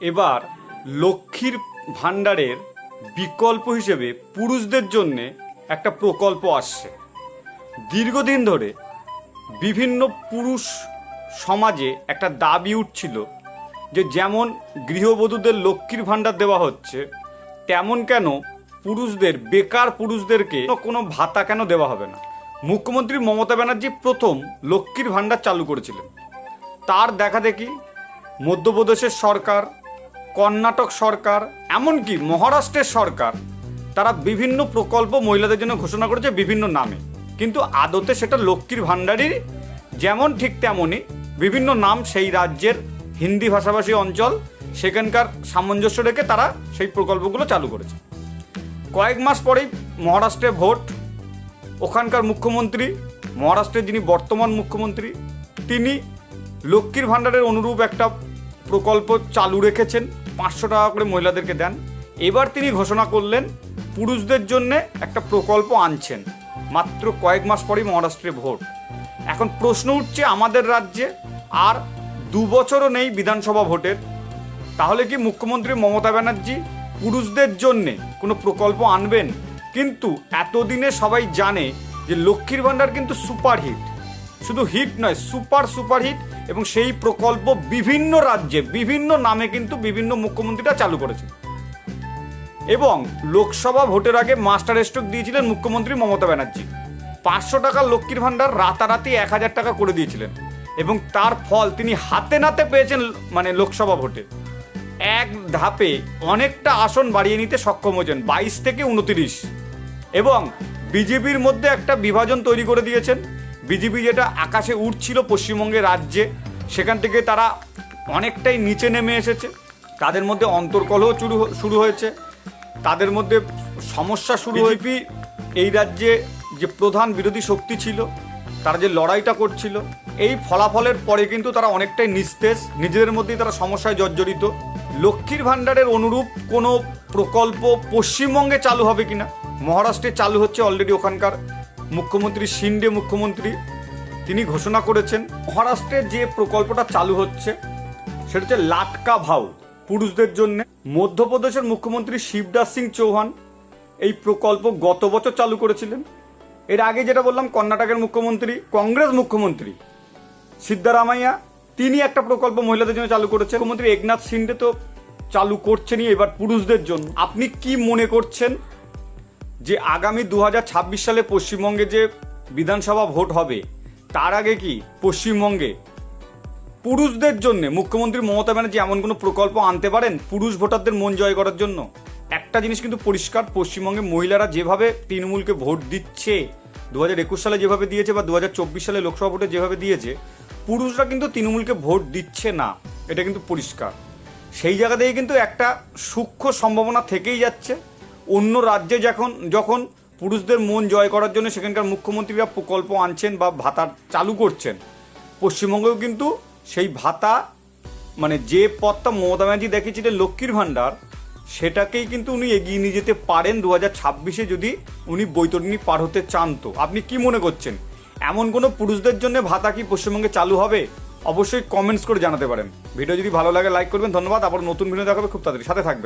এবার লক্ষ্মীর ভাণ্ডারের বিকল্প হিসেবে পুরুষদের জন্যে একটা প্রকল্প আসছে। দীর্ঘদিন ধরে বিভিন্ন পুরুষ সমাজে একটা দাবি উঠছিল যে যেমন গৃহবধূদের লক্ষ্মীর ভাণ্ডার দেওয়া হচ্ছে, তেমন কেন পুরুষদের, বেকার পুরুষদেরকে কোনো ভাতা কেন দেওয়া হবে না? মুখ্যমন্ত্রী মমতা ব্যানার্জি প্রথম লক্ষ্মীর ভাণ্ডার চালু করেছিলেন। তার দেখা দেখি মধ্যপ্রদেশের সরকার কর্ণাটক সরকার, এমনকি মহারাষ্ট্রের সরকার, তারা বিভিন্ন প্রকল্প মহিলাদের জন্য ঘোষণা করেছে বিভিন্ন নামে। কিন্তু আদতে সেটা লক্ষ্মীর ভাণ্ডারই যেমন ঠিক তেমনই বিভিন্ন নাম সেই রাজ্যের হিন্দি ভাষাভাষী অঞ্চল, সেখানকার সামঞ্জস্য রেখে তারা সেই প্রকল্পগুলো চালু করেছে। কয়েক মাস পরেই মহারাষ্ট্রে ভোট, ওখানকার মুখ্যমন্ত্রী, মহারাষ্ট্রের যিনি বর্তমান মুখ্যমন্ত্রী, তিনি লক্ষ্মীর ভাণ্ডারের অনুরূপ একটা প্রকল্প চালু রেখেছেন। পাঁচশো টাকা করে মহিলাদেরকে দেন। এবার তিনি ঘোষণা করলেন, পুরুষদের জন্য একটা প্রকল্প আনছেন, মাত্র কয়েক মাস পরেই মহারাষ্ট্রে ভোট। এখন প্রশ্ন উঠছে আমাদের রাজ্যে আর দু বছরও নেই বিধানসভা ভোটের। তাহলে কি মুখ্যমন্ত্রী মমতা ব্যানার্জি পুরুষদের জন্যে কোনো প্রকল্প আনবেন? কিন্তু এতদিনে সবাই জানে যে লক্ষ্মীর ভাণ্ডার কিন্তু সুপারহিট। শুধু হিট নয় সুপার সুপার হিট এবং সেই প্রকল্প বিভিন্ন রাজ্যে, বিভিন্ন নামে কিন্তু বিভিন্ন মুখ্যমন্ত্রীরা চালু করেছে। এবং লোকসভা ভোটের আগে মাস্টার স্ট্রোক দিয়েছিলেন মুখ্যমন্ত্রী মমতা ব্যানার্জি। পাঁচশো টাকা লক্ষ্মীর ভাণ্ডার রাতারাতি এক হাজার টাকা করে দিয়েছিলেন এবং তার ফল তিনি হাতে নাতে পেয়েছেন মানে লোকসভা ভোটে। এক ধাপে অনেকটা আসন বাড়িয়ে নিতে সক্ষম হয়েছেন, বাইশ থেকে উনতিরিশ এবং বিজেপির মধ্যে একটা বিভাজন তৈরি করে দিয়েছেন বিজেপি যেটা আকাশে উঠছিল পশ্চিমবঙ্গের রাজ্যে সেখান থেকে তারা অনেকটাই নিচে নেমে এসেছে। তাদের মধ্যে অন্তর্কলহ শুরু শুরু হয়েছে। তাদের মধ্যে সমস্যা শুরু হয়েছে এই রাজ্যে যে প্রধান বিরোধী শক্তি ছিল তারা যে লড়াইটা করছিল এই ফলাফলের পরে কিন্তু তারা অনেকটাই নিস্তেজ। নিজেদের মধ্যেই তারা সমস্যায় জর্জরিত। লক্ষ্মীর ভাণ্ডারের অনুরূপ কোনো প্রকল্প পশ্চিমবঙ্গে চালু হবে কিনা? মহারাষ্ট্রে চালু হচ্ছে অলরেডি ওখানকার। মুখ্যমন্ত্রী শিন্ডে মুখ্যমন্ত্রী, তিনি ঘোষণা করেছেন মহারাষ্ট্রে যে প্রকল্পটা চালু হচ্ছে, সেটা হচ্ছে লাটকা ভাও পুরুষদের জন্য মধ্যপ্রদেশের মুখ্যমন্ত্রী শিবদাস সিং চৌহান এই প্রকল্প গত বছর চালু করেছিলেন। এর আগে যেটা বললাম, কর্ণাটকের মুখ্যমন্ত্রী, কংগ্রেস মুখ্যমন্ত্রী সিদ্ধারামাইয়া, তিনি একটা প্রকল্প মহিলাদের জন্য চালু করেছে মুখ্যমন্ত্রী একনাথ সিন্ডে তো চালু করছেনই এবার পুরুষদের জন্য। আপনি কি মনে করছেন যে আগামী দু হাজার ছাব্বিশ সালে পশ্চিমবঙ্গে যে বিধানসভা ভোট হবে, তার আগে কি পশ্চিমবঙ্গে পুরুষদের জন্য মুখ্যমন্ত্রী মমতা ব্যানার্জি এমন কোনো প্রকল্প আনতে পারেন পুরুষ ভোটারদের মন জয় করার জন্য? একটা জিনিস কিন্তু পরিষ্কার, পশ্চিমবঙ্গে মহিলারা যেভাবে তৃণমূলকে ভোট দিচ্ছে দু হাজার একুশ সালে যেভাবে দিয়েছে বা দু হাজার চব্বিশ সালে লোকসভা ভোটে যেভাবে দিয়েছে, পুরুষরা কিন্তু তৃণমূলকে ভোট দিচ্ছে না। এটা কিন্তু পরিষ্কার। সেই জায়গা থেকে কিন্তু একটা সূক্ষ্ম সম্ভাবনা থেকেই যাচ্ছে। অন্য রাজ্যে যখন যখন পুরুষদের মন জয় করার জন্য সেখানকার মুখ্যমন্ত্রীরা প্রকল্প আনছেন বা ভাতা চালু করছেন, পশ্চিমবঙ্গেও কিন্তু সেই ভাতা মানে যে পথটা মমতা ব্যানার্জি দেখিয়েছিলেন লক্ষ্মীর ভাণ্ডার, সেটাকেই কিন্তু উনি এগিয়ে নিয়ে যেতে পারেন দু হাজার ছাব্বিশে যদি উনি বৈতরণী পার হতে চান তো। আপনি কি মনে করছেন? এমন কোনো পুরুষদের জন্য ভাতা কি পশ্চিমবঙ্গে চালু হবে? অবশ্যই কমেন্টস করে জানাতে পারেন। ভিডিও যদি ভালো লাগে, লাইক করবেন। ধন্যবাদ। আবার নতুন ভিডিও দেখাবে খুব তাড়াতাড়ি। সাথে থাকবেন।